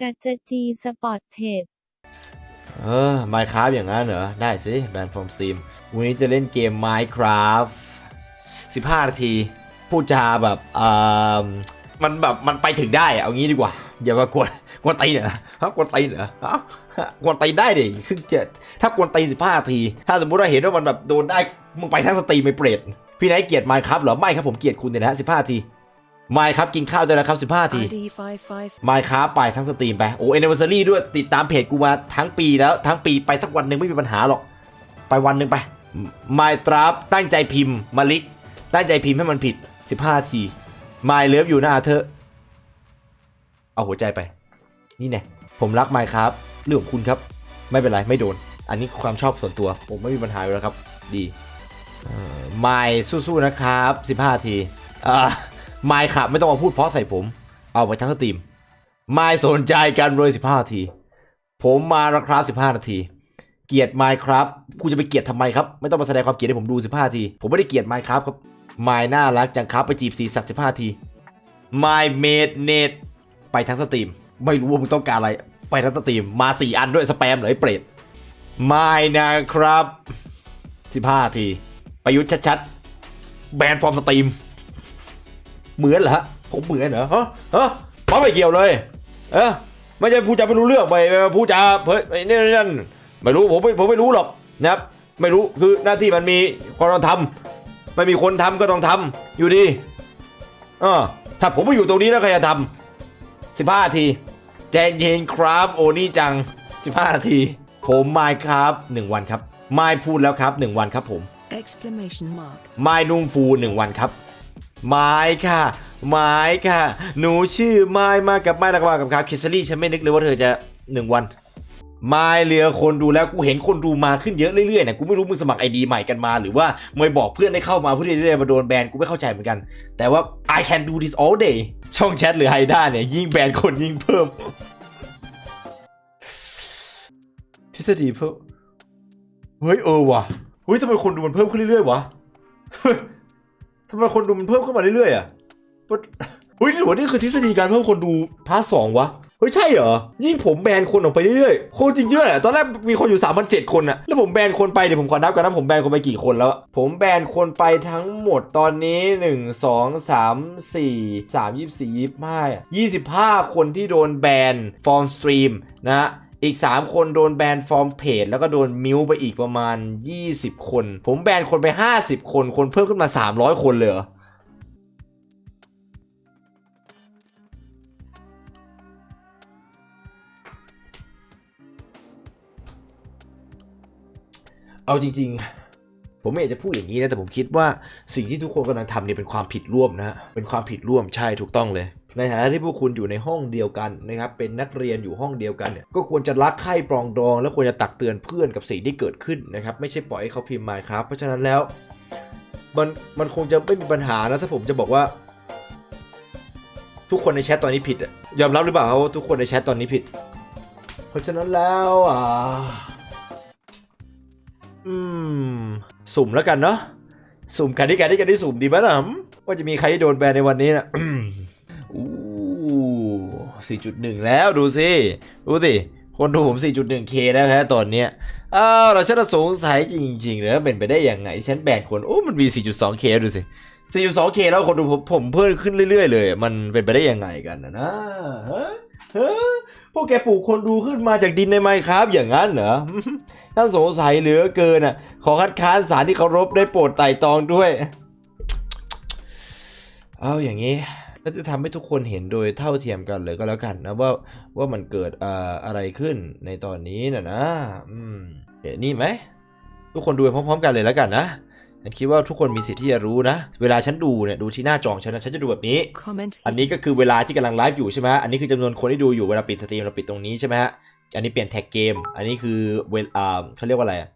จัจจีสปอร์ตเทรดเออ Minecraft อย่างนั้นเหรอ ได้สิ แบนฟอร์มสตรีมวันนี้จะเล่นเกม Minecraft 15 นาที พูดจาแบบเอ่อมันแบบ มันไปถึงได้ เอางี้ดีกว่า อย่ามากวนกวนตีนเหรอฮะกวนตีเหรอฮะกวนตีได้ดิคือจ็ดถ้ากวนตี15 นาที ถ้าสมมุติว่าเห็นว่ามันแบบโดนได้ มึงไปทั้งสตรีมไม่เปรตพี่ไหนท์เกลียด Minecraft เหรอ ไม่ครับผมเกลียดคุณเนี่ยนะฮะ15 นาที Minecraft กินข้าวด้วยนะครับ 15นาที ID five five มายค้าไปทั้งสตรีมไป โอ้เอ n น v e r s a r y ด้วยติดตามเพจกูมาทั้งปีแล้วทั้งปีไปสักวันหนึ่งไม่มีปัญหาหรอก ไปวันหนึ่งไปมายตราฟตั้งใจพิมพ์มาลิก ตั้งใจพิมพ์ให้มันผิด 15 ทีมายเลิฟอยู่นะอาเธอร์เอาหัวใจไป นี่แน่ผมรักมายครับเรื่องของคุณครับ ไม่เป็นไรไม่โดน อันนี้ความชอบส่วนตัว ผมไม่มีปัญหาอยู่แล้วครับ ดีมายสู้ๆนะครับ 15 ทีอ่า มายครับไม่ต้องมาพูดเพราะใส่ผม เอาไปทั้งสตรีม ไม่สนใจกันเลย15นาที ผมมาราคา15นาที เกลียดไมค์ครับคุณจะไปเกลียดทำไมครับ ไม่ต้องมาแสดงความเกลียดให้ผมดู15นาที ผมไม่ได้เกลียดไมค์ครับครับไมค์น่ารักจังครับไปจีบสีสัก15นาทีไมค์เมดเนตไปทั้งสตรีม ไม่รู้ว่ามึงต้องการอะไร ไปทั้งสตรีมมา4อันด้วยสแปมเหรอไอ้เปรตไมค์นะครับ15นาที ประยุทธ์ชัดๆ แบนฟอร์มสตรีม เหมือนเหรอฮะผมเหมือนเหรอฮะฮะป้าไม่เกี่ยวเลย เออไม่ใช่พูดจาไม่รู้เรื่องไปไปพูดจาเพ้ยไอ้นี่นั่นไม่รู้ผมไม่ผมไม่รู้หรอกนะครับ ไม่รู้คือหน้าที่มันมีคนต้องทำไม่มีคนทำก็ต้องทำอยู่ดีเออถ้าผมไม่อยู่ตรงนี้แล้วใครจะทำสิบห้าทีแจงเย็นครับโอนี่จังสิบห้านาที ผมไมค์ครับหนึ่งวันครับ ไมค์พูดแล้วครับหนึ่งวันครับผม exclamation mark ไม้นุ่งฟูหนึ่งวันครับ ไม้ค่ะไม้ค่ะ หนูชื่อไม้มากับไม้ตะกวากับครับเคสลี่ฉันไม่นึกเลยว่าเธอจะหนึ่งวันไม้เรือคนดูแล้วกูเห็นคนดูมาขึ้นเยอะเรื่อยๆเนี่ยกูไม่รู้มึงสมัครไอดีใหม่กันมา หรือว่าไม่บอกเพื่อนได้เข้ามาเพื่อที่จะมาโดนแบนกูไม่เข้าใจเหมือนกัน แต่ว่า I can do this all day ช่องแชทหรือไฮด้าเนี่ยยิ่งแบนคนยิ่งเพิ่ม ทฤษฎีเพิ่มเฮ้ยเออว่ะเฮ้ยทำไมคนดูมันเพิ่มขึ้นเรื่อยๆวะ ทำไมคนดูมันเพิ่มขึ้นมาเรื่อยๆอะเฮ้ยหรือว่านี่คือทฤษฎีการเพิ่มคนดูพาร์ทสองวะ เฮ้ยใช่เหรอ ยิ่งผมแบนคนออกไปเรื่อยๆ คนจริงเยอะตอนแรกมีคนอยู่3 0 0คนอะแล้วผมแบนคนไปเดี๋ยวผมขอนับกันนะผมแบนคนไปกี่คนแล้ว ผมแบนคนไปทั้งหมดตอนนี้ 1 2 3 4 3 24 25 25 คนที่โดนแบนฟอร์มสตรีมนะ อีก 3 คนโดนแบนฟอร์มเพจแล้วก็โดนมิวไปอีกประมาณ 20 คน ผมแบนคนไป 50 คน คนเพิ่มขึ้นมา 300 คนเลยเหรอเอาจริง ๆ ผมไม่อยากจะพูดอย่างนี้นะแต่ผมคิดว่าสิ่งที่ทุกคนกำลังทำเนี่ยเป็นความผิดร่วมนะเป็นความผิดร่วมใช่ถูกต้องเลย ในฐานะที่พวกคุณอยู่ในห้องเดียวกันนะครับเป็นนักเรียนอยู่ห้องเดียวกันเนี่ยก็ควรจะรักใคร่ปรองดอง และควรจะตักเตือนเพื่อนกับสิ่งที่เกิดขึ้นนะครับไม่ใช่ปล่อยให้เขาพิมพ์มาครับเพราะฉะนั้นแล้วมันมันคงจะไม่มีปัญหานะถ้าผมจะบอกว่า ทุกคนในแชทตอนนี้ผิดยอมรับหรือเปล่าครับว่าทุกคนในแชทตอนนี้ผิด เพราะฉะนั้นแล้วอ่า อืม สุ่มแล้วกันเนาะสุ่มกันที่กันที่กันที่สุ่มดีไหมล่ะว่าจะมีใครที่โดนแบนในวันนี้นะอู้สี่จุดหนึ่งแล้วดูสิ ดูสิ คนดูผม 4.1k แล้วฮะตอนเนี้ยอ้าวเราฉันสงสัยจริงๆเลยเป็นไปได้ยังไง ฉันแบนคน โอ้ มันมี 4.2k ดูสิ 4.2k แล้วคนดูผมผมเพิ่มขึ้นเรื่อยๆเลย มันเป็นไปได้ยังไงกันนะนะฮะฮะพวกแกปลูกคนดูขึ้นมาจากดินในไมค์ครับอย่างนั้นเหรอท่านสงสัยเหลือเกินอะ ขอคัดค้านสารที่เคารพได้โปรดไต่ตองด้วย เอาอย่างนี้ก็จะทำให้ทุกคนเห็นโดยเท่าเทียมกันเลยก็แล้วกันนะว่าว่ามันเกิดออะไรขึ้นในตอนนี้นะนะอืมเห็นนี่ไหม ทุกคนดูพร้อมๆกันเลยแล้วกันนะ ฉันคิดว่าทุกคนมีสิทธิ์ที่จะรู้นะ เวลาฉันดูเนี่ยดูที่หน้าจอของฉันนะฉันจะดูแบบนี้ comment อันนี้ก็คือเวลาที่กำลังไลฟ์อยู่ใช่ไหมอันนี้คือจำนวนคนที่ดูอยู่เวลาปิดสตรีมเราปิดตรงนี้ใช่ไหมฮะอันนี้เปลี่ยนแท็กเกม อันนี้คือเวลอ่าเขาเรียกว่าอะไรอะ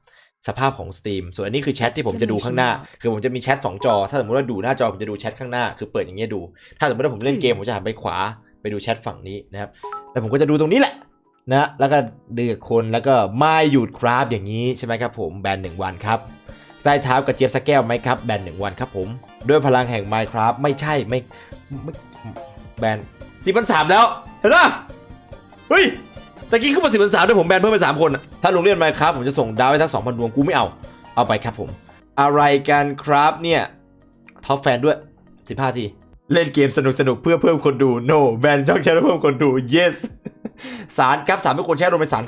สภาพของสตรีม ส่วนอันนี้คือแชทที่ผมจะดูข้างหน้า คือผมจะมีแชทสองจอ ถ้าสมมติว่าดูหน้าจอผมจะดูแชทข้างหน้า คือเปิดอย่างเงี้ยดู ถ้าสมมติว่าผมเล่นเกมผมจะหันไปขวาไปดูแชทฝั่งนี้นะครับ แล้วผมก็จะดูตรงนี้แหละนะ แล้วก็ดูกับคน แล้วก็ไม่หยุดครับอย่างนี้ใช่ไหมครับผม แบนหนึ่งวันครับ ใต้เท้ากับเจี๊ยบสแก้วไหมครับแบนหนึ่งวันครับผมด้วยพลังแห่ง Minecraft ไม่ใช่ไม่ไม่แบนสี่พันสามแล้ว เห็นปะเฮ้ยตะกี้ขึ้นมาสิบพันสามด้วยผมแบนเพิ่มไปสามคน ถ้าลงเล่นไหมครับผมจะส่งดาวให้ทั้งสองพันดวงกูไม่เอา เอาไปครับผม อะไรกันครับเนี่ยท็อปแฟนด้วย15ทีเล่นเกมสนุกสนุกๆเพื่อเพิ่มคนดู no แบนช่องแชร์เพิ่มคนดู yes สารครับสารไม่ควรใช้อารมณ์เป็นสาร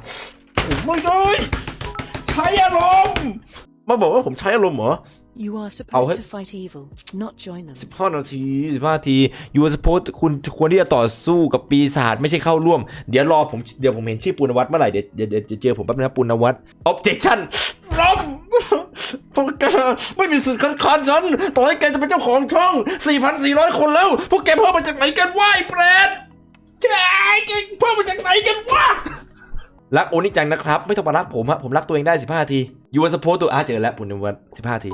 ไม่ได้ใช้อารมณ์ มาบอกว่าผมใช้อารมณ์เหรอ You are Oh, supposed it- to fight evil, not join them. 15นาที15นาทียูสปอร์ตคุณควรที่จะต่อสู้กับปีศาจไม่ใช่เข้าร่วม เดี๋ยวรอผมเดี๋ยวผมเห็นชื่อปุณวัฒน์เมื่อไหร่เดี๋ยวเดี๋ยวเดี๋ยวจะเจอผมแป๊บนึงนะปุณวัฒน์ objection รับพวกแกไม่มีสิทธิ์คัดค้านฉัน ต่อให้แกจะเป็นเจ้าของช่อง 4,400 คนแล้ว พวกแกเพิ่มมาจากไหนกันวะไอ้เปรตแกแกเพิ่มมาจากไหนกันวะรักโอนิจังนะครับ ไม่ต้องมารักผมฮะผมรักตัวเองได้ 15นาที ยูสปอร์ตตัวอาเจอแล้วปุณวัฒน์15นาที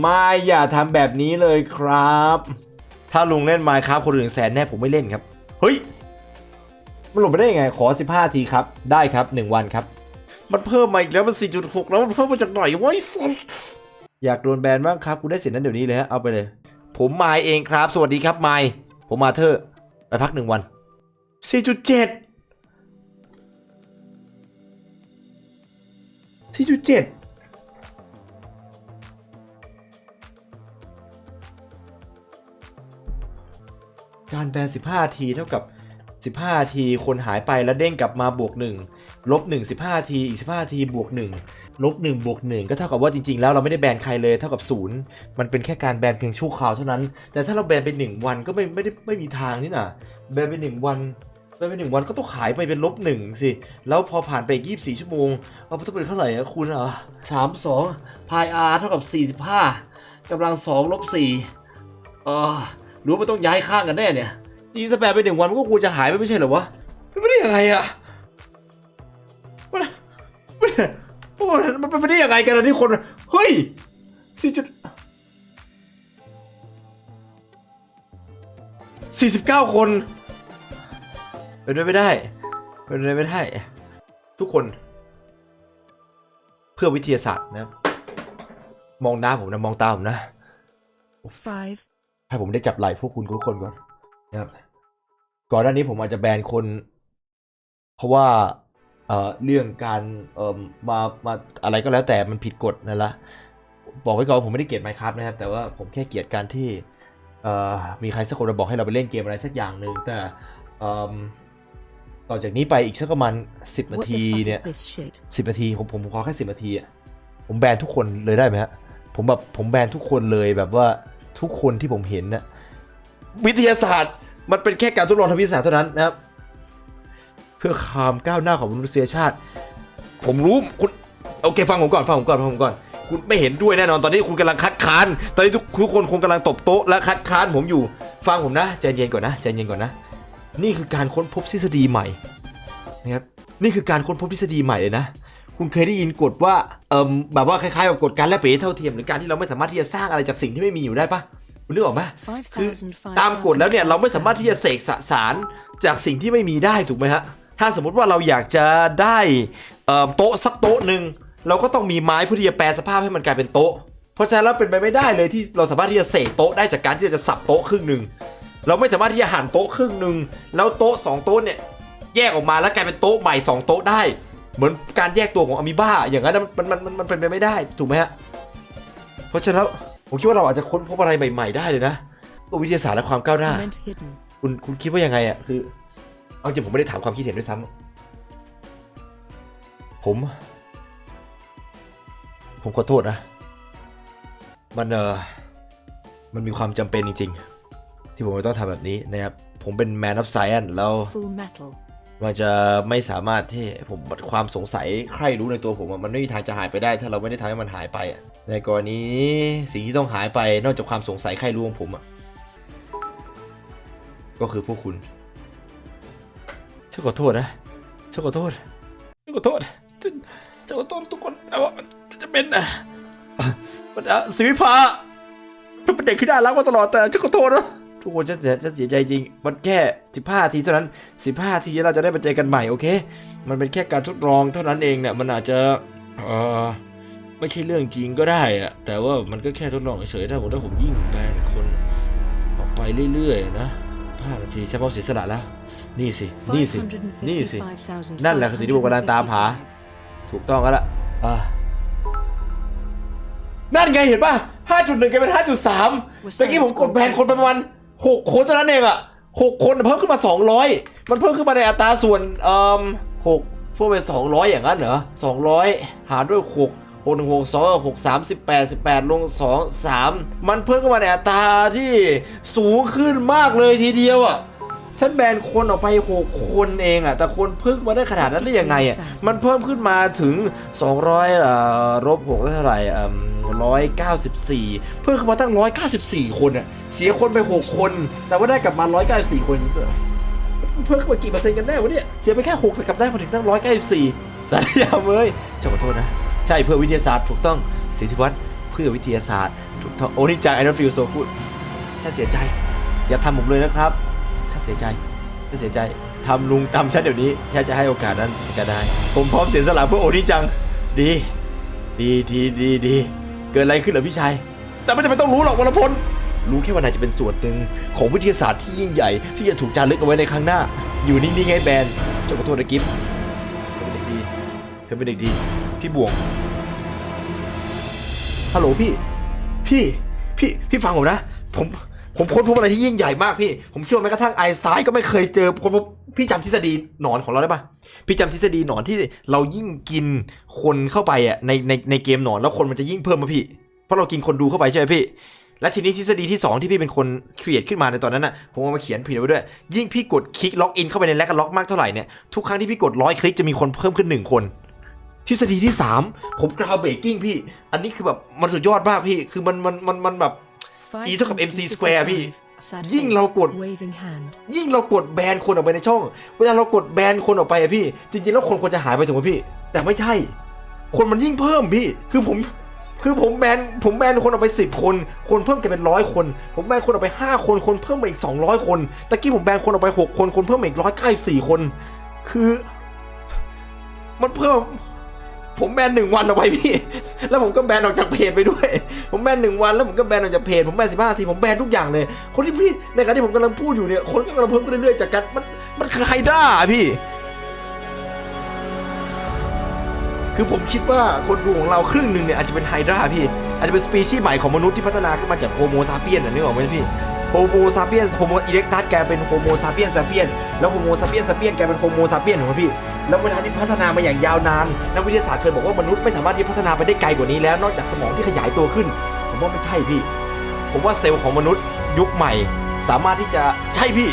ไม่อย่าทำแบบนี้เลยครับ ถ้าลุงเล่นไมค์ครับคนอื่นแสนแน่ผมไม่เล่นครับ เฮ้ย มันหลบไปได้ยังไง ขอ 15 ทีครับ ได้ครับ 1 วันครับ มันเพิ่มมาอีกแล้วมัน 4.6 แล้วมันเพิ่มมาจากไหนวะไอ้สัสอยากโดนแบนบ้างครับคุณได้เสร็จนั้นเดี๋ยวนี้เลยฮะเอาไปเลย ผมไมายเองครับ สวัสดีครับไมายผมมาเธอไปพักหนึ่งวัน 4.7 4.7 การแบน 15 ทีเท่ากับ 15 ทีคนหายไปแล้วเด้งกลับมาบวก1ลบ1 15 ทีอีก 15 ทีบวก1ลบ1บวก1ก็เท่ากับว่าจริง ๆ แล้วเราไม่ได้แบนใครเลยเท่ากับ 0 มันเป็นแค่การแบนเพียงชั่วคราวเท่านั้น แต่ถ้าเราแบนไป 1 วันก็ไม่ไม่ได้ไม่มีทางนี่นะแบนไป 1 วันแบนไป1วันก็ต้องขายไปเป็นลบ1สิ แล้วพอผ่านไปอีก24ชั่วโมงเอาต้องเป็นเท่าไหร่อะคุณอะ3 2พาย r เท่ากับ45กำลัง2ลบ4เออ หรือว่ามันต้องย้ายข้างกันแน่เนี่ยยิงสแปรไปหนึ่งวันมันก็ควรจะหายไปไม่ใช่เหรอวะเป็นไปได้ยังไงอะมันมันมันมันเป็นไปได้ยังไงกันอะที่คนเฮ้ยสี่จุดสี่สิบเก้าคนเป็นไปไม่ได้เป็นไปไม่ได้ ทุกคน เพื่อวิทยาศาสตร์นะ มองหน้าผมนะ มองตาผมนะ Five, ให้ผมได้จับไหล่พวกคุณทุกคนก่อนนะครับ ก่อนหน้านี้ผมอาจจะแบนคน เพราะว่าเอ่อเรื่องการเอ่อมามาอะไรก็แล้วแต่มันผิดกฎนั่นละบอกไว้ก่อนว่าผมไม่ได้เกลียดไมค์ครับนะครับ แต่ว่าผมแค่เกลียดการที่เอ่อมีใครสักคนมาบอกให้เราไปเล่นเกมอะไรสักอย่างหนึ่งแต่เอิ่มต่อจากนี้ไปอีกสักประมาณสิบนา what ที the fuck เนี่ย is this shit? สิบนาทีผมผมขอแค่สิบนาทีอะผมแบนทุกคนเลยได้ไหมฮะผมแบบผมแบนทุกคนเลยแบบว่า ทุกคนที่ผมเห็นนะวิทยาศาสตร์ มันเป็นแค่การทดลองทางวิทยาศาสตร์เท่านั้นนะครับ เพื่อความก้าวหน้าของมนุษยชาติ ผมรู้คุณโอเคฟังผมก่อนฟังผมก่อนฟังผมก่อนคุณไม่เห็นด้วยแน่นอนตอนนี้คุณกำลังคัดค้าน ตอนนี้ทุกทุกคนคงกำลังตบโต๊ะและคัดค้านผมอยู่ ฟังผมนะใจเย็นก่อนนะใจเย็นก่อนนะ นี่คือการค้นพบทฤษฎีใหม่นะครับนี่คือการค้นพบทฤษฎีใหม่เลยนะ คุณเคยได้ยินกฎว่าเอิมแบบว่าคล้ายๆกับกฎการแลกเปลี่ยนเท่าเทียมหรือการที่เราไม่สามารถที่จะสร้างอะไรจากสิ่งที่ไม่มีอยู่ได้ปะคุณนึกออกไหมคือตามกฎแล้วเนี่ยเราไม่สามารถที่จะเสกสสารจากสิ่งที่ไม่มีได้ถูกไหมฮะถ้าสมมติว่าเราอยากจะได้โต๊ะสักโต๊ะหนึ่งเราก็ต้องมีไม้เพื่อที่จะแปลสภาพให้มันกลายเป็นโต๊ะ เพราะฉะนั้นแล้วเป็นไปไม่ได้เลยที่เราสามารถที่จะเสกโต๊ะได้จากการที่จะสับโต๊ะครึ่งหนึ่งเราไม่สามารถที่จะหั่นโต๊ะครึ่งหนึ่งแล้วโต๊ะสองโต๊ะเนี่ยแยกออกมาแล้วกลายเป็นโต๊ะใหม่สองโต๊ะได้ เหมือนการแยกตัวของอะมีบ้า อย่างนั้นนะมันมันมันมันเป็นไปไม่ได้ถูกไหมฮะเพราะฉะนั้นแล้วผมคิดว่าเราอาจจะค้นพบอะไรใหม่ ๆ ได้เลยนะตัววิทยาศาสตร์และความก้าวหน้า Comment hidden. คุณคุณคิดว่ายังไงอะคือเอาจริงผมไม่ได้ถามความคิดเห็นด้วยซ้ำผม ผมขอโทษนะ มันเออมันมีความจำเป็นจริง ๆ ที่ผมจะต้องทำแบบนี้นะครับ ผมเป็น Man of Science แล้ว Full metal. มันจะไม่สามารถที่ผมความสงสัยใครรู้ในตัวผมมันไม่มีทางจะหายไปได้ ถ้าเราไม่ได้ทำให้มันหายไปในกรณีสิ่งที่ต้องหายไปนอกจากความสงสัยใครรู้ของผมอะก็คือพวกคุณฉันขอโทษนะฉันขอโทษฉันขอโทษฉันฉันขอโทษทุกคนแต่ว่ามันจะเป็นอะมันอะสิวิภาเป็นเด็กที่น่ารักมาตลอดแต่ฉันขอโทษนะ ทุกคนฉันเสียฉันเสียใจจริง มันแค่ 15 ทีเท่านั้น 15 ทีเราจะได้มาเจอกันใหม่โอเค มันเป็นแค่การทดลองเท่านั้นเองเนี่ยมันอาจจะเออไม่ใช่เรื่องจริงก็ได้อะแต่ว่ามันก็แค่ทดลองเฉยๆถ้าผมถ้าผมยิ่งแบนคนออกไปเรื่อยๆนะ5นาทีเฉพาะเสียสละแล้ว นี่สิ นี่สิ นี่สิ555,555นั่นแหละคือสิ่งที่ผมกำลังตามหา ถูกต้องแล้วล่ะอ่านั่นไงเห็นป่ะ 5.1กลายเป็น 5.3เมื่อกี้ผมกดแบนคนไปประมาณ 6คนเท่านั้นเองอะ6คนเพิ่มขึ้นมา200มันเพิ่มขึ้นมาในอัตราส่วนเอ่อ6เพิ่มไป200อยอย่างนั้นเหรอ200หารด้วย6 6 1 6 2 6 3 18 18ลง2 3มันเพิ่มขึ้นมาในอัตราที่สูงขึ้นมากเลยทีเดียวอะฉันแบนคนออกไป6คนเองอะแต่คนเพิ่มมาได้ขนาดนั้นได้ยังไงอะมันเพิ่มขึ้นมาถึง 200เอ่อลบ6ได้เท่าไหร่ 194 เพิ่มขึ้นมาตั้ง 194 คนอะเสียคนไป 6 คน แต่ว่าได้กลับมา 194 คนเพิ่มขึ้นมากี่เปอร์เซ็นต์กันแน่วะเนี่ย เสียไปแค่6แต่กลับได้มาถึงตั้ง 194สารยาเอ้ยฉันขอโทษนะ ใช่เพื่อวิทยาศาสตร์ถูกต้องสิทธิวัฒน์เพื่อวิทยาศาสตร์ถูกต้องโอ้นี่จังไอ้นอตฟิลโซพูดฉันเสียใจ อย่าทำผมเลยนะครับฉันเสียใจฉันเสียใจทำลุงทำฉันเดี๋ยวนี้ฉันจะให้โอกาสนั้นก็ได้ ผมพร้อมเสียสละเพื่อโอนี่จัง ดี ดีดีดีดี เกิดอะไรขึ้นเหรอพี่ชาย แต่ไม่จำเป็นต้องรู้หรอกวรพล รู้แค่ว่านายจะเป็นส่วนหนึ่งของวิทยาศาสตร์ที่ยิ่งใหญ่ที่จะถูกจารึกเอาไว้ในครั้งหน้า อยู่นิ่งๆไงแบนเจ้าขอโทษนะกิฟต์เธอเป็นเด็กดีเธอเป็นเด็กดี พี่บวง ฮัลโหลพี่ พี่ พี่ พี่ฟังผมนะ ผม ผมค้นพบอะไรที่ยิ่งใหญ่มากพี่ ผมเชื่อแม้กระทั่งไอน์สไตน์ก็ไม่เคยเจอคนพบพี่จำทฤษฎีหนอนของเราได้ปะพี่จำทฤษฎีหนอนที่เรายิ่งกินคนเข้าไปอะในในในเกมหนอนแล้วคนมันจะยิ่งเพิ่มมาพี่ เพราะเรากินคนดูเข้าไปใช่ไหมพี่ และทีนี้ทฤษฎีที่ 2 ที่พี่เป็นคนครีเอทขึ้นมาในตอนนั้นน่ะผมเอามาเขียนผิดไว้ด้วย ยิ่งพี่กดคลิกล็อกอินเข้าไปในแลกล็อกมากเท่าไหร่เนี่ยทุกครั้งที่พี่กดร้อยคลิกจะมีคนเพิ่มขึ้นหนึ่งคนทฤษฎีที่ 3 ผมกราวเบรกกิ้งพี่ อันนี้คือแบบมันสุดยอดมากพี่ คือมันมันมันมันแบบ E เท่ากับ MC square พี่ Sad ยิ่ง face, เรากด waving hand ยิ่งเรากดแบนคนออกไปในช่อง เวลาเรากดแบนคนออกไปอะพี่ จริง ๆ แล้วคนควรจะหายไปถูกไหมพี่ แต่ไม่ใช่ คนมันยิ่งเพิ่มพี่ คือผม คือผมแบน ผมแบนคนออกไปสิบคน คนเพิ่มกลายเป็นร้อยคน ผมแบนคนออกไปห้าคน คนเพิ่มมาอีกสองร้อยคน ตะกี้ผมแบนคนออกไปหกคน คนเพิ่มมาอีกร้อยเก้าสี่คน คือ มันเพิ่ม ผมแบนหนึ่งวันออกไปพี่ แล้วผมก็แบนออกจากเพจไปด้วย ผมแบนหนึ่งวันแล้วผมก็แบนออกจากเพจ ผมแบนสิบห้านาที ผมแบนทุกอย่างเลย คนที่พี่ในการที่ผมกำลังพูดอยู่เนี่ย คนก็กำลังเพิ่มขึ้นเรื่อยๆจากการมัน มันคือไฮด้าพี่ คือผมคิดว่าคนดูของเราครึ่งหนึ่งเนี่ยอาจจะเป็นไฮดราพี่ อาจจะเป็นสปีชีส์ใหม่ของมนุษย์ที่พัฒนาขึ้นมาจากโฮโมซาเปียนน่ะนึกออกไหมพี่ โฮโมซาเปียนโฮโมอิเล็กตัสแกเป็นโฮโมซาเปียนซาเปียนแล้วโฮโมซาเปียนซาเปียนแกเป็นโฮโมซาเปียนถูกไหมพี่แล้วเวลาที่พัฒนามาอย่างยาวนานนักวิทยาศาสตร์เคยบอกว่ามนุษย์ไม่สามารถที่พัฒนาไปได้ไกลกว่านี้แล้วนอกจากสมองที่ขยายตัวขึ้น ผมว่าไม่ใช่พี่ ผมว่าเซลล์ของมนุษย์ยุคใหม่ สามารถที่จะใช่พี่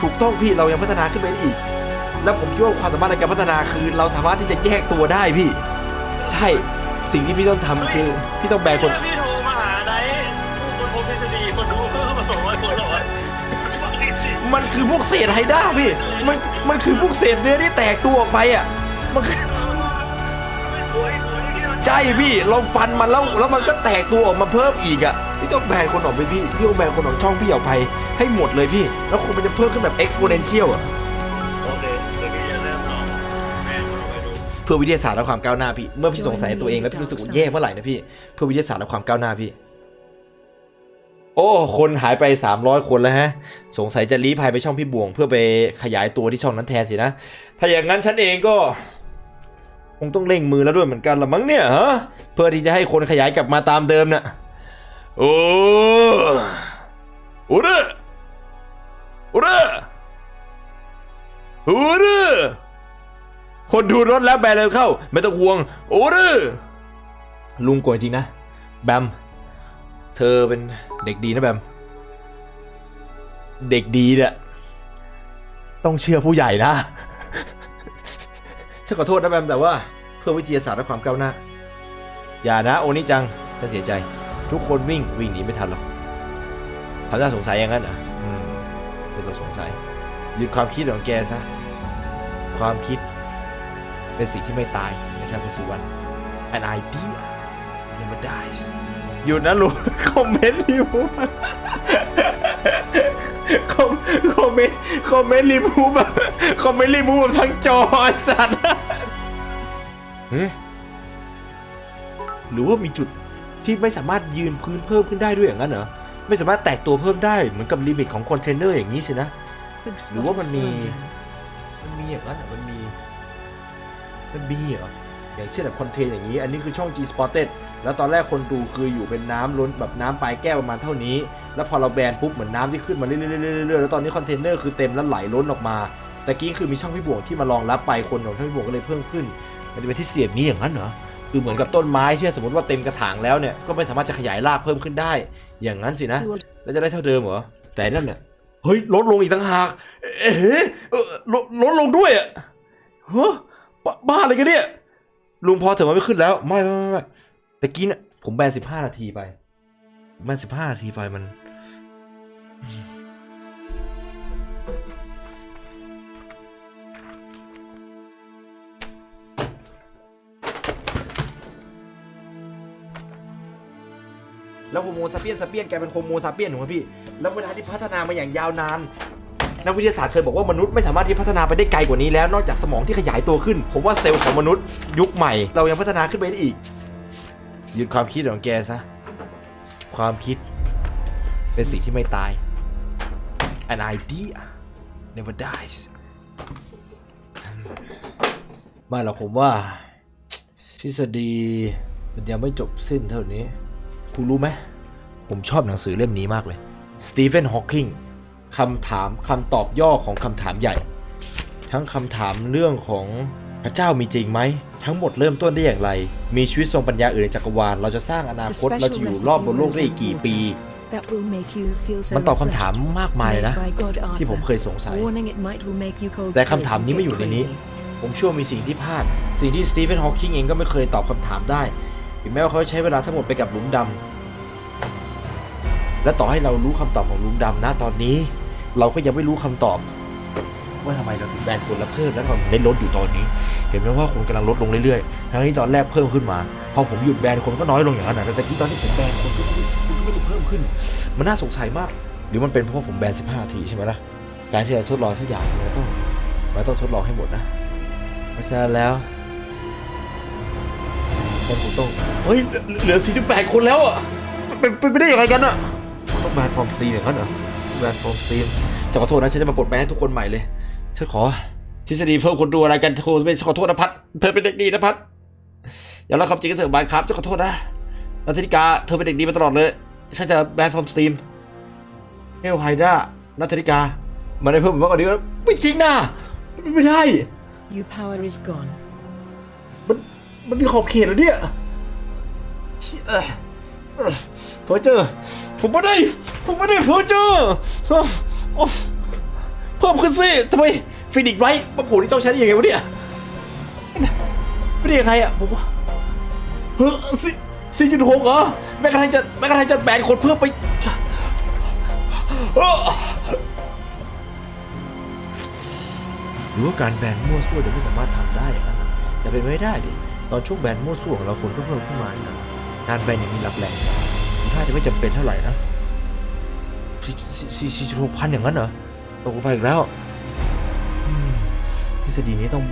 ถูกต้องพี่เรายังพัฒนาขึ้นไปอีก แล้วผมคิดว่าความสามารถในการพัฒนาคือ เราสามารถที่จะแยกตัวได้พี่ ใช่สิ่งที่พี่ต้องทำคือพี่ต้องแบกคน มันคือพวกเศษไฮด้าพี่ มัน มันคือพวกเศษเนื้อที่แตกตัวออกไปอะ มันคือโอ้ยโอ้ยนี่มันใช่พี่เราฟันมันแล้วแล้วมันก็แตกตัวออกมาเพิ่มอีกอะพี่ต้องแบนคนออกไปพี่พี่ต้องแบนคนออกช่องพี่ออกไปให้หมดเลยพี่ แล้วคนมันจะเพิ่มขึ้นแบบ exponential อะโอเคเดี๋ยวพี่จะเริ่มลองแม่ลองไปดูเพื่อวิทยาศาสตร์และความก้าวหน้าพี่ เมื่อพี่สงสัยตัวเองแล้วพี่รู้สึกว่าแย่เมื่อไหร่นะพี่ เพื่อวิทยาศาสตร์และความก้าวหน้าพี่ โอ้ คนหายไป 300 คนแล้วฮะ สงสัยจะลี้ภัยไปช่องพี่บวง เพื่อไปขยายตัวที่ช่องนั้นแทนสินะ ถ้าอย่างนั้นฉันเองก็ คงต้องเร่งมือแล้วด้วยเหมือนกันละมั้งเนี่ยฮะ เพื่อที่จะให้คนขยายกลับมาตามเดิมน่ะ โอ้โอ้เด้อโอ้เด้อโอ้เด้อคนดูรถแล้วแบนเลยเข้า ไม่ต้องห่วง โอ้ดื้อลุงโกรธจริงนะ แบม เธอเป็นเด็กดีนะแบม เด็กดีเนี่ยต้องเชื่อผู้ใหญ่นะ ฉันขอโทษนะแบมแต่ว่าเพื่อวิทยาศาสตร์และความก้าวหน้า อย่านะโอนี่จังจะเสียใจ ทุกคนวิ่งวิ่งหนีไม่ทันหรอกเขาจะสงสัยอย่างนั้นเหรอะอืมไม่ต้องสงสัย หยุดความคิดของแกซะ ความคิดเป็นสิ่งที่ไม่ตายนะครับคุณสุวรรณ an idea never dies หยุดนะลุงคอมเมนต์รีมูฟคอมคอมเมนต์คอมเมนต์รีมูฟแบบคอมเมนต์รีมูฟแบบทั้งจอไอ้สัตว์เฮ้ยหรือว่ามีจุดที่ไม่สามารถยืนพื้นเพิ่มขึ้นได้ด้วยอย่างนั้นเหรอไม่สามารถแตกตัวเพิ่มได้เหมือนกับลิมิตของคอนเทนเนอร์อย่างนี้สินะเ Big หรือว่ามัน spotted มี found him. มันมีอย่างนั้นเหรอมันมีมันมีเหรออย่างเช่นแบบคอนเทนต์อย่างนี้ อันนี้คือช่อง G Spotted แล้วตอนแรกคนดูคืออยู่เป็นน้ำล้นแบบน้ำปลายแก้วประมาณเท่านี้ แล้วพอเราแบนปุ๊บเหมือนน้ำที่ขึ้นมาเรื่อยๆเรื่อยๆแล้วตอนนี้คอนเทนเนอร์คือเต็มแล้วไหลล้นออกมาแต่กี้คือมีช่องพี่บวงที่มารองรับไปคนของช่องพี่บวงก็เลยเพิ่มขึ้น มันจะเป็นที่เสียบนี้อย่างนั้นเหรอคือเหมือนกับต้นไม้ที่สมมติว่าเต็มกระถางแล้วเนี่ยก็ไม่สามารถจะขยายรากเพิ่มขึ้นได้ อย่างนั้นสินะ You will แล้วจะได้เท่าเดิมเหรอแต่นั่นเนี่ยเฮ้ยลดลงอีกต่างหากเอ๊ะเอ่อลดลดลงด้วยอะฮะบ้าบ้าอะไรกันเนี่ยลุงพอเถอะมันไม่ขึ้นแล้วไม่ไม่ไม่ ต่กี้นี่ยผมแบนสิบห้านาทีไป แบนสิบห้านาทีไปมัน แล้วโฮโมซาเปียนซาเปียนแกเป็นโฮโมซาเปียนถูกไหมพี่ แล้วเวลาที่พัฒนามาอย่างยาวนาน นักวิทยาศาสตร์เคยบอกว่ามนุษย์ไม่สามารถที่พัฒนาไปได้ไกลกว่านี้แล้ว นอกจากสมองที่ขยายตัวขึ้น ผมว่าเซลล์ของมนุษย์ยุคใหม่ เรายังพัฒนาขึ้นไปได้อีก หยุดความคิดของแกซะ ความคิด เป็นสิ่งที่ไม่ตาย an idea never dies ไม่หรอกผมว่า ทฤษฎีมันยังไม่จบสิ้นเท่านี้ คุณรู้ไหม ผมชอบหนังสือเล่มนี้มากเลย สตีเฟนฮอว์กิงคำถามคำตอบย่อของคำถามใหญ่ ทั้งคำถามเรื่องของ พระเจ้ามีจริงไหม ทั้งหมดเริ่มต้นได้อย่างไร มีชีวิตทรงปัญญาอื่นในจักรวาล เราจะสร้างอนาคต เราจะอยู่รอบบนโลกได้อีกกี่ปี that will make you feel so มันตอบคำถาม refreshed. มากมายเลยนะ Made by God ที่ผม Arthur. เคยสงสัย Warning it might will make you cold แต่ blooded คำถามนี้ and ไม่ get อยู่ในนี้ crazy. ผมเชื่อว่ามีสิ่งที่พลาด สิ่งที่สตีเฟนฮอว์กิงเองก็ไม่เคยตอบคำถามได้ถึงแม้ว่าเขาจะใช้เวลาทั้งหมดไปกับหลุมดำและต่อให้เรารู้คำตอบของหลุมดำนะตอนนี้ เราก็ยังไม่รู้คำตอบ ว่าทำไมเราถึงแบนคนและเพิ่มแล้วทำไมมันได้ลดอยู่ตอนนี้ เห็นไหมว่าคนกำลังลดลงเรื่อยๆทั้งที่ตอนแรกเพิ่มขึ้นมา พอผมหยุดแบนคนก็น้อยลงอย่างนั้นนะแต่ตะกี้ตอนที่ผมแบนคนก็ไม่คนก็ไม่ได้เพิ่มขึ้น มันน่าสงสัยมาก หรือมันเป็นเพราะผมแบน 15 ทีใช่ไหมล่ะการที่เราทดลองสักอย่างมันต้องมันต้องทดลองให้หมดนะ เพราะฉะนั้นแล้วผมต้องเฮ้ยเหลือ 48 คนแล้วอะเป็นเป็นไปได้ยังไงกันอะต้องแบนฟอร์มสตรีมอย่างนั้นเหรอแบนฟอร์มสตรีมจะขอโทษนะฉันจะมาปลดแบนให้ทุกคนใหม่เลย ฉันขอทฤษฎีเพิ่มคนดูอะไรกันโทรไม่ขอโทษนะพัดเธอเป็นเด็กดีนะพัดอย่าเล่าความจริงกันเถอะบานครับจะขอโทษนะนัทธิกาเธอเป็นเด็กดีมาตลอดเลยฉันจะแบนฟอร์มสตรีมเฮลไฮด้านัทธิกามันได้เพิ่มมากกว่านี้แล้วไม่จริงนะมันไม่ได้ Your power is gone. มันมันมีขอบเขตแล้วเนี่ยเชี่ยเอ่อเอ่อเพอเจอร์ผมไม่ได้ ผมไม่ได้เพอเจอร์โอ้โอ้ เพิ่มขึ้นสิทำไมฟินิกไรมาโผล่ที่ต้องใช้ได้ยังไงวะเนี่ยไม่ได้ยังไงอะผมว่าเฮ้ยสี่สี่จุดหกเหรอแม้กระทั่งจะแม้กระทั่งจะแบนคนเพิ่มไปหรือว่าการแบนมั่วซั่วจะไม่สามารถทำได้อย่างนั้นนะแต่เป็นไม่ได้ดิตอนช่วงแบนมั่วซั่วของเราคนก็เพิ่มขึ้นมานะการแบนอย่างมีหลักแหล่งถ้าจะไม่จำเป็นเท่าไหร่นะสี่สี่สี่จุดหกพันอย่างนั้นเหรอ ตกลงไปอีกแล้วอืมทฤษฎีนี้ต้อง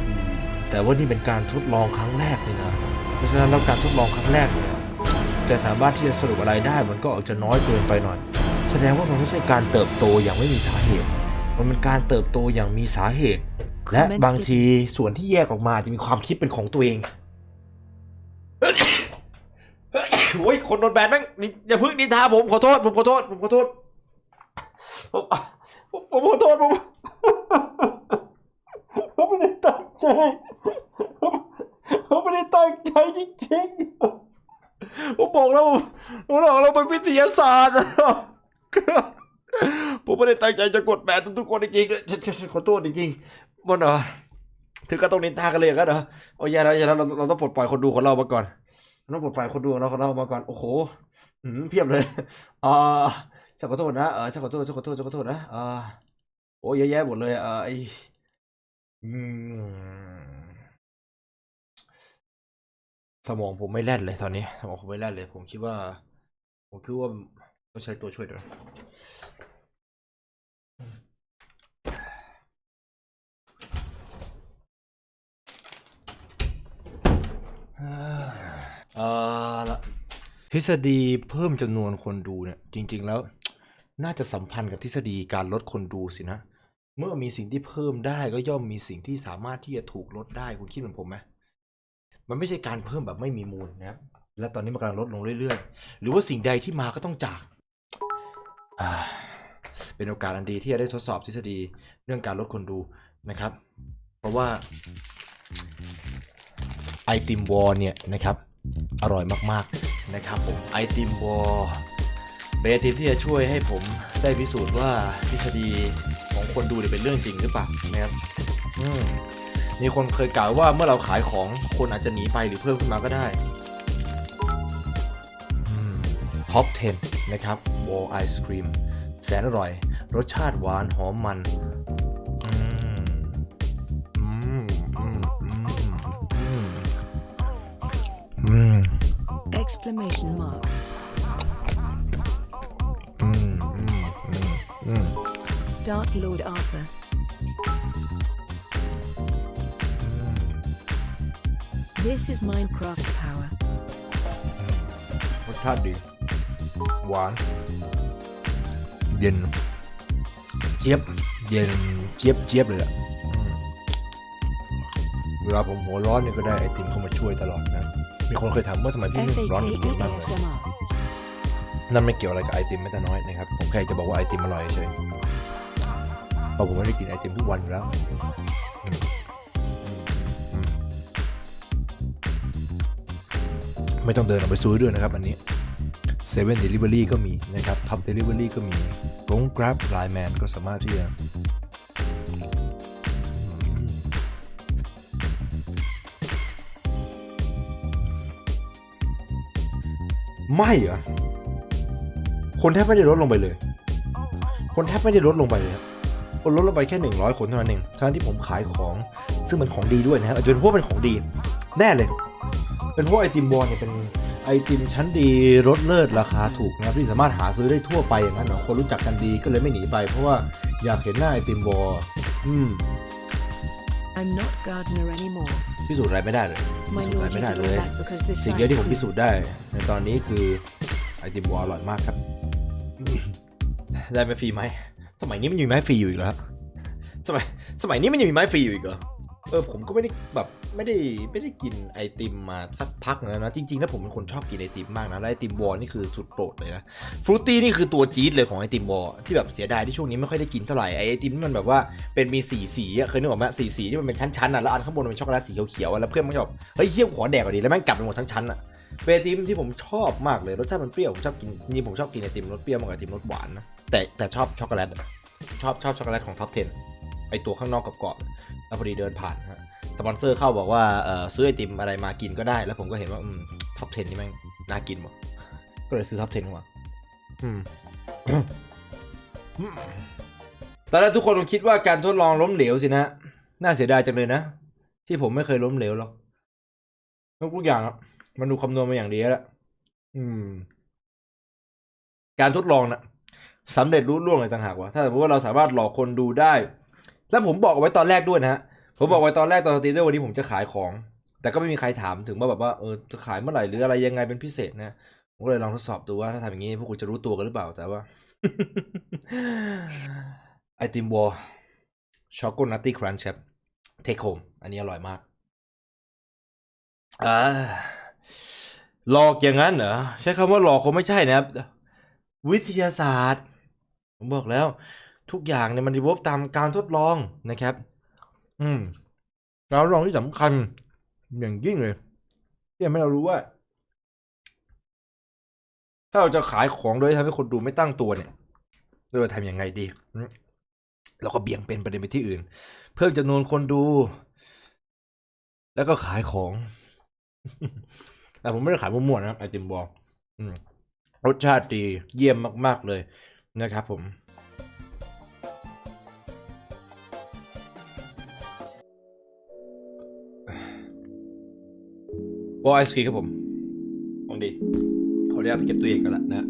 แต่ว่านี่เป็นการทดลองครั้งแรกเลยนะเพราะฉะนั้นแล้วการทดลองครั้งแรกเนี่ยจะสามารถที่จะสรุปอะไรได้มันก็อาจจะน้อยเกินไปหน่อย แสดงว่ามันไม่ใช่การเติบโตอย่างไม่มีสาเหตุ มันเป็นการเติบโตอย่างมีสาเหตุ และบางทีส่วนที่แยกออกมาจะมีความคิดเป็นของตัวเองโอ้ยคนโดนแบนแม่งนี่อย่าเพึ่งนินทาผมขอโทษผมขอโทษผมขอโทษ ผมขอโทษผมผมไม่ได้ตั้งใจผมไม่ได้ตั้งใจจริงๆผมบอกแล้วผมบอกเราเป็นวิทยาศาสตร์นะผมไม่ได้ตั้งใจจะกดแบนทุกคนจริงๆเลยฉันฉันขอโทษจริงๆมันเหรอถึงก็ต้องนินทากันเลยอย่างนั้นเหรอโอ้ยย่าแล้วอย่าแล้วเราเราต้องปลดปล่อยคนดูของเรามาก่อนต้องปลดปล่อยคนดูของเราของเรามาก่อนโอ้โหเพียบเลยอ่า ฉันขอโทษนะเออฉันขอโทษฉันขอโทษฉันขอโทษนะอ่าโอ้ยเยอะแยะหมดเลยเออไออืมสมองผมไม่แล่นเลยตอนนี้สมองผมไม่แล่นเลย ผมคิดว่า ผมคิดว่าต้องใช้ตัวช่วยด้วยเออละทฤษฎีเพิ่มจำนวนคนดูเนี่ย จริง ๆ แล้ว น่าจะสัมพันธ์กับทฤษฎีการลดคนดูสินะ เมื่อมีสิ่งที่เพิ่มได้ก็ย่อมมีสิ่งที่สามารถที่จะถูกลดได้คุณคิดเหมือนผมไหมมันไม่ใช่การเพิ่มแบบไม่มีมูลนะครับ และตอนนี้มันกำลังลดลงเรื่อยๆ หรือว่าสิ่งใดที่มาก็ต้องจาก เป็นโอกาสอันดีที่จะได้ทดสอบทฤษฎีเรื่องการลดคนดูนะครับ เพราะว่าไอติมวอลเนี่ยนะครับ อร่อยมากๆนะครับผมไอติมวอล เป็นไอติมที่จะช่วยให้ผมได้พิสูจน์ว่าทฤษฎีของคนดูเนี่ยเป็นเรื่องจริงหรือเปล่านะครับอืมมีคนเคยกล่าวว่าเมื่อเราขายของคนอาจจะหนีไปหรือเพิ่มขึ้นมาก็ได้ท็อป 10 นะครับวอลไอศครีมแสนอร่อย รสชาติหวานหอมมันอืมอืมอืมอืม Exclamation mark. อืม Dark Lord Arthur. This is Minecraft power. รสชาติดี หวาน เย็น เจี๊ยบ เย็น เจี๊ยบเจี๊ยบเลยอะอืมเวลาผมหัวร้อนเนี่ยก็ได้ไอติมเข้ามาช่วยตลอดนะ มีคนเคยถามว่าทำไมพี่ร้อนถึงเย็น FAK มากเลย ASMR. นั่นไม่เกี่ยวอะไรกับไอติมแม้แต่น้อยนะครับผมแค่จะบอกว่าไอติมอร่อยเฉยเพราะผมไม่ได้กินไอติมทุกวันอยู่แล้วไม่ต้องเดินออกไปซื้อด้วยนะครับ อันนี้เซเว่นเดลิเวอรี่ก็มีนะครับท็อปเดลิเวอรี่ก็มีกงกราฟไลแมนก็สามารถที่จะไม่เหรอ คนแทบไม่ได้ลดลงไปเลย คนแทบไม่ได้ลดลงไปเลยครับคนลดลงไปแค่ 100 คนเท่านั้นเองทั้งที่ผมขายของ ซึ่งมันของดีด้วยนะฮะอาจจะเป็นเพราะเป็นของดี แน่เลย เป็นเพราะไอติมบอลเนี่ยเป็นไอติมชั้นดีรสเลิศราคาถูกนะครับที่สามารถหาซื้อได้ทั่วไปอย่างนั้นเหรอคนรู้จักกันดีก็เลยไม่หนีไป เพราะว่าอยากเห็นหน้าไอติมบอลอืม I'm not gardener anymore. พิสูจน์อะไรไม่ได้เลยพิ My สูจน์อะไร lord, ไม่ you ได้ did เล all ย that because this สิ่งเดียว size ที่ผม queen. พิสูจน์ได้ ในตอนนี้คือไอติมวอลอร่อยมากครับ ได้ไหมฟรีไหมสมัยนี้มันยังมีไม้ฟรีอยู่อีกเหรอฮะสมัยสมัยนี้มันยังมีไม้ฟรีอยู่อีกเหรอเออผมก็ไม่ได้แบบไม่ได้ไม่ได้กินไอติมมาสักพักแล้วนะจริงๆแล้วผมเป็นคนชอบกินไอติมมากนะและไอติมวอลนี่คือสุดโปรดเลยนะฟรุตตี้นี่คือตัวจี๊ดเลยของไอติมวอลที่แบบเสียดายที่ช่วงนี้ไม่ค่อยได้กินเท่าไหร่ไอไอติมที่มันแบบว่าเป็นมีสีสีอะเคยนึกออกไหมสีสีที่มันเป็นชั้นๆอะแล้วอันข้างบนมันเป็นช็อกโกแลตสีเขียวๆอะแล้วเพื่อนมันก็แบบเฮ้ยเฮี้ยขอแดกก่อนดิแล้วแม่งกลับไปหมดทั้งชั้นอะ เป็นไอติมที่ผมชอบมากเลยรสชาติมันเปรี้ยวผมชอบกินนี่ผมชอบกินไอติมรสเปรี้ยวมากกว่าไอติมรสหวานนะแต่แต่ชอบช็อกโกแลตชอบชอบช็อกโกแลตของท็อป10ไอตัวข้างนอกกรอบแล้วพอดีเดินผ่านฮะสปอนเซอร์เข้าบอกว่าเออซื้อไอติมอะไรมากินก็ได้ แล้วผมก็เห็นว่าอืมท็อป10นี่แม่งน่ากินว่ะก็เลยซื้อท็อป10มาอืมตอนแรกทุกคนคงคิดว่าการทดลองล้มเหลวสินะ น่าเสียดายจังเลยนะ ที่ผมไม่เคยล้มเหลวหรอกทุกอย่างอะ มันดูคำนวณมาอย่างดีแล้วอืม การทดลองนะสำเร็จรู้ล่วงเลยต่างหากว่าถ้าสมมติว่าเราสามารถหลอกคนดูได้ แล้วผมบอกเอาไว้ตอนแรกด้วยนะฮะผมบอกไว้ตอนแรกตอนสตรีมด้วยวันนี้ผมจะขายของ แต่ก็ไม่มีใครถามถึงว่าแบบว่าเออจะขายเมื่อไหร่หรืออะไรยังไงเป็นพิเศษนะผมก็เลยลองทดสอบดูว่าถ้าทำอย่างนี้พวกคุณจะรู้ตัวกันหรือเปล่าแต่ว่าไอติมวอลช็อกโกนัตตี้ครันช์ครับเทคโฮมอันนี้อร่อยมากอ่า หลอกอย่างนั้นเหรอใช้คำว่าหลอกคงไม่ใช่นะครับ วิทยาศาสตร์ ผมบอกแล้ว ทุกอย่างเนี่ยมันดีเวบตามการทดลองนะครับ อืมการทดลองที่สำคัญ อย่างยิ่งเลยที่ทำให้เรารู้ว่า ถ้าเราจะขายของโดยทำให้คนดูไม่ตั้งตัวเนี่ยเราจะทำยังไงดีเราก็เบี่ยงเป็นประเด็นไปที่อื่น เพิ่มจำนวนคนดู แล้วก็ขายของ แต่ผมไม่ได้ขายมั่วๆนะครับไอติมบอลอืมรสชาติดีเยี่ยมมากๆเลยนะครับผมบอลไอศครีมครับผมของดีขออนุญาตไปเก็บตัวเองกันละนะ